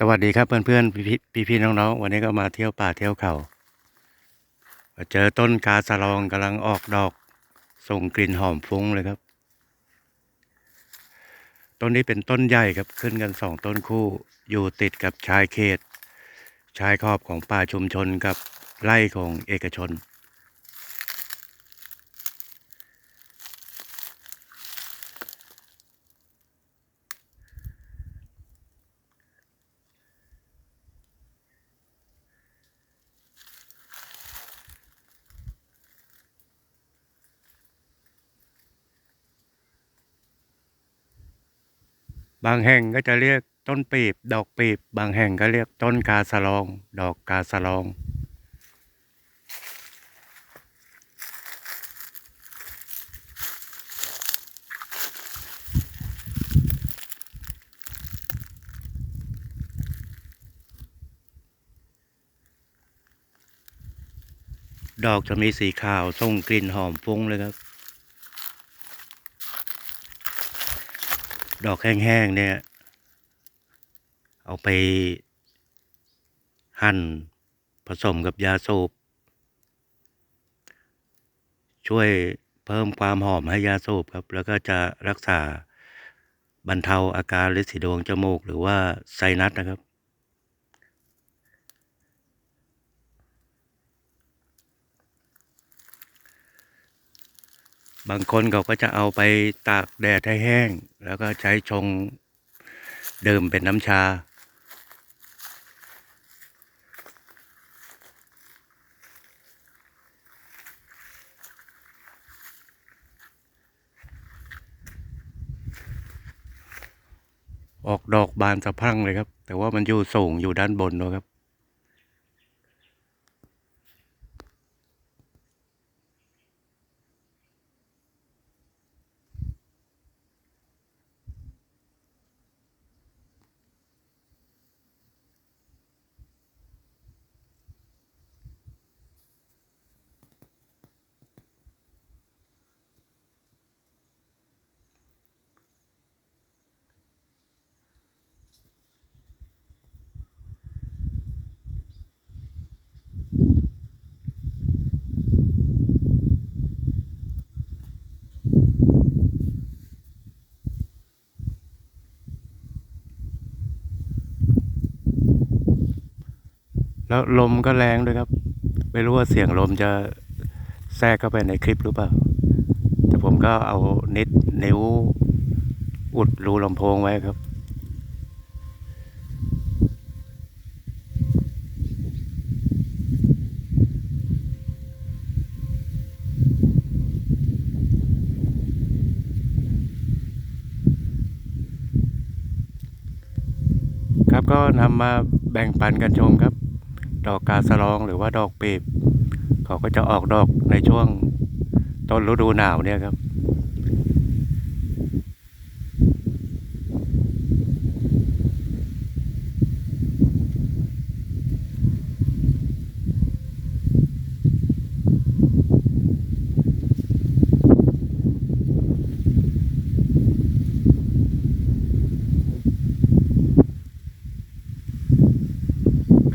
สวัสดีครับเพื่อนๆพี่พี่พี่ๆน้องๆวันนี้ก็มาเที่ยวป่าเที่ยวเขาเจอต้นกาสะลองกำลังออกดอก ส่งกลิ่นหอมฟุ้งเลยครับ ต้นนี้เป็นต้นใหญ่ครับขึ้นกันสองต้นคู่ อยู่ติดกับชายเขต ชายขอบของป่าชุมชนกับไร่ของเอกชน บางแห่งก็จะเรียกต้นปีบ ดอกปีบ บางแห่งก็เรียกต้นกาสลอง ดอกกาสลอง ดอกจะมีสีขาวส่งกลิ่นหอมฟุ้งเลยครับ ดอกแห้งๆเนี่ย เอาไป หั่นผสมกับยาสูบช่วยเพิ่มความหอมให้ยาสูบครับ แล้วก็จะรักษาบรรเทาอาการฤทธิ์ดวงจมูก หรือว่าไซนัสนะครับ บางคนเขาก็จะเอาไปตากแดดให้แห้ง แล้วก็ใช้ชงดื่มเป็นน้ำชา ออกดอกบานสะพังเลยครับ แต่ว่ามันอยู่สูงอยู่ด้านบนนะครับ แล้วลมก็แรงด้วยครับ ไม่รู้ว่าเสียงลมจะแทรกเข้าไปในคลิปหรือเปล่า แต่ผมก็เอานิดนิ้วอุดรูลำโพงไว้ครับ ครับก็นำมาแบ่งปันกันชมครับ ดอกกาสลองหรือว่าดอกปีบเขาก็จะออกดอกในช่วงต้นฤดูหนาวเนี่ยครับ